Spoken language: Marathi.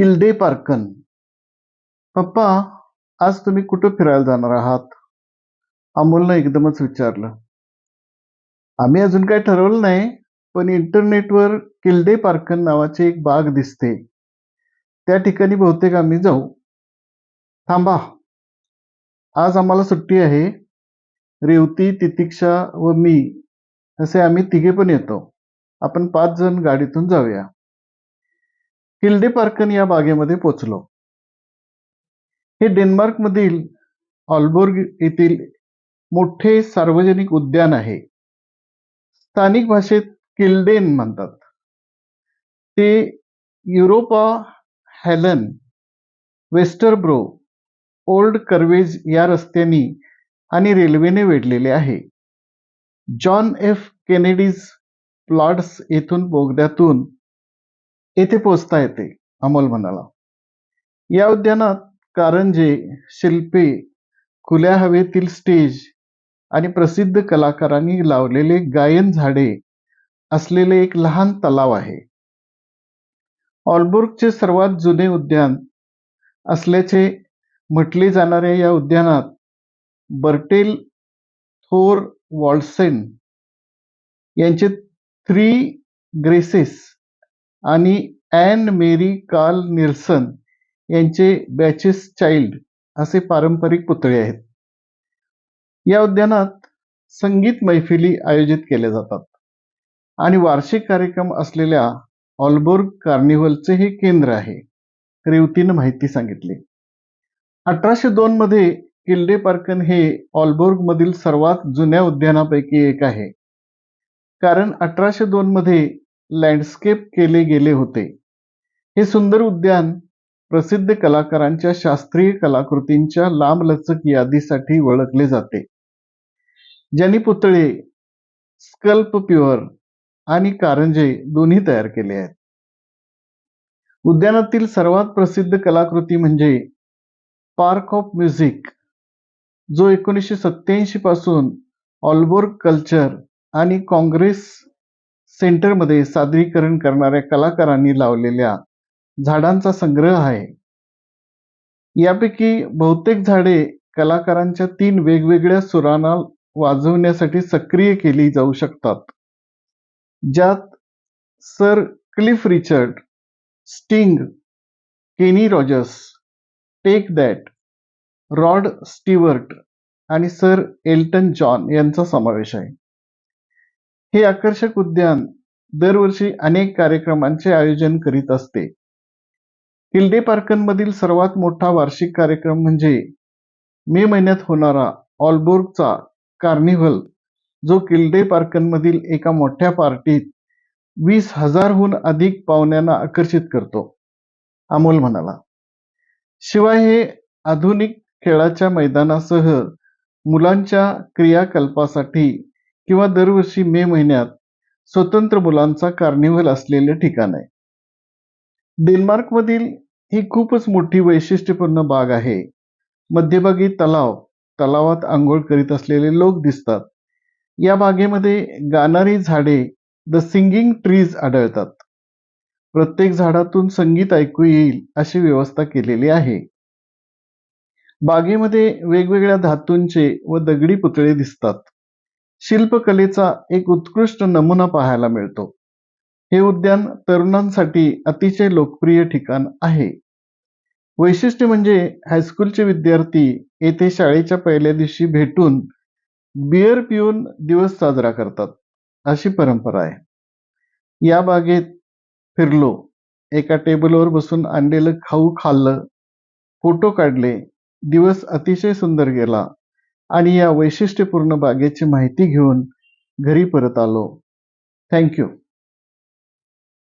हिल्डे पार्कन. पप्पा आज तुम्ही कुठं फिरायला जाणार आहात? अमोलनं एकदमच विचारलं. आम्ही अजून काही ठरवलं नाही पण इंटरनेटवर किल्डे पार्कन नावाची एक बाग दिसते. त्या ठिकाणी बहुतेक आम्ही जाऊ. थांबा. आज आम्हाला सुट्टी आहे. रेवती तितिक्षा व मी असे आम्ही तिघे पण येतो. आपण पाच जण गाडीतून जाऊया. हिल्डे पार्कन या बागेमध्ये पोचलो. हे डेन्मार्कमधील ऑल्बोर्ग येथील मोठे सार्वजनिक उद्यान आहे. स्थानिक भाषेत किल्डेन म्हणतात. ते युरोपा हॅलन वेस्टरब्रो ओल्ड कर्वेज या रस्त्यांनी आणि रेल्वेने वेढलेले आहे. जॉन एफ केनेडीज प्लॉट्स येथून बोगद्यातून येथे पोचता येते अमोल म्हणाला. या उद्यानात कारंजे शिल्पे खुल्या हवेतील स्टेज आणि प्रसिद्ध कलाकारांनी लावलेले गायन झाडे असलेले एक लहान तलाव आहे. ऑलबुर्गचे सर्वात जुने उद्यान असल्याचे म्हटले जाणाऱ्या या उद्यानात बर्टेल थोर वॉल्सेन यांचे थ्री ग्रेसेस आणि ॲन मेरी कार्ल निल्सन यांचे बॅचेस चाइल्ड असे पारंपरिक पुतळे आहेत. या उद्यानात संगीत मैफिली आयोजित केल्या जातात आणि वार्षिक कार्यक्रम असलेल्या ऑलबोर्ग कार्निव्हलचे हे केंद्र आहे रेवतीनं माहिती सांगितली. अठराशे दोन मध्ये किल्डे पार्कन हे ऑलबोर्ग मधील सर्वात जुन्या उद्यानापैकी एक आहे. कारण अठराशे दोन मध्ये लँडस्केप केले गेले होते. हे सुंदर उद्यान प्रसिद्ध कलाकारांच्या शास्त्रीय कलाकृतींच्या लांबलचक यादीसाठी ओळखले जाते. ज्यांनी पुतळे स्कल्प प्युअर आणि कारंजे दोन्ही तयार केले आहेत. उद्यानातील सर्वात प्रसिद्ध कलाकृती म्हणजे पार्क ऑफ म्युझिक जो एकोणीसशे सत्याऐंशी पासून ऑलबोर्ग कल्चर आणि काँग्रेस सेंटरमध्ये सादरीकरण करणाऱ्या कलाकारांनी लावलेल्या झाडांचा संग्रह आहे. यापैकी बहुतेक झाडे कलाकारांच्या तीन वेगवेगळ्या सुरांना वाजवण्यासाठी सक्रिय केली जाऊ शकतात ज्यात sir Cliff Richard Sting Kenny Rogers Take That Rod Stewart आणि सर एल्टन जॉन यांचा समावेश आहे. हे आकर्षक उद्यान दरवर्षी अनेक कार्यक्रमांचे आयोजन करीत असते. किल्डे पार्कनमधील सर्वात मोठा वार्षिक कार्यक्रम म्हणजे मे महिन्यात होणारा ऑलबोर्गचा कार्निव्हल जो किल्डे पार्कनमधील एका मोठ्या पार्टीत वीस हजारहून अधिक पाहुण्यांना आकर्षित करतो. अमोल म्हणाला शिवाय हे आधुनिक खेळाच्या मैदानासह मुलांच्या क्रियाकल्पासाठी किंवा दरवर्षी मे महिन्यात स्वतंत्र मुलांचा कार्निव्हल असलेले ठिकाण आहे. डेन्मार्कमधील ही खूपच मोठी वैशिष्ट्यपूर्ण बाग आहे. मध्यभागी तलाव तलावात आंघोळ करीत असलेले लोक दिसतात. या बागेमध्ये गाणारी झाडे द सिंगिंग ट्रीज आढळतात. प्रत्येक झाडातून संगीत ऐकू येईल अशी व्यवस्था केलेली आहे. बागेमध्ये वेगवेगळ्या धातूंचे व दगडी पुतळे दिसतात. शिल्पकलेचा एक उत्कृष्ट नमुना पाहायला मिळतो. हे उद्यान तरुणांसाठी अतिशय लोकप्रिय ठिकाण आहे. वैशिष्ट्य म्हणजे हायस्कूलचे विद्यार्थी येथे शाळेच्या पहिल्या दिवशी भेटून बियर पिऊन दिवस साजरा करतात. अशी परंपरा आहे. या बागेत फिरलो. एका टेबलवर बसून आणलेलं खाऊ खाल्लं. फोटो काढले. दिवस अतिशय सुंदर गेला. आणि या वैशिष्ट्यपूर्ण बागेची माहिती घेऊन घरी परत आलो. थँक्यू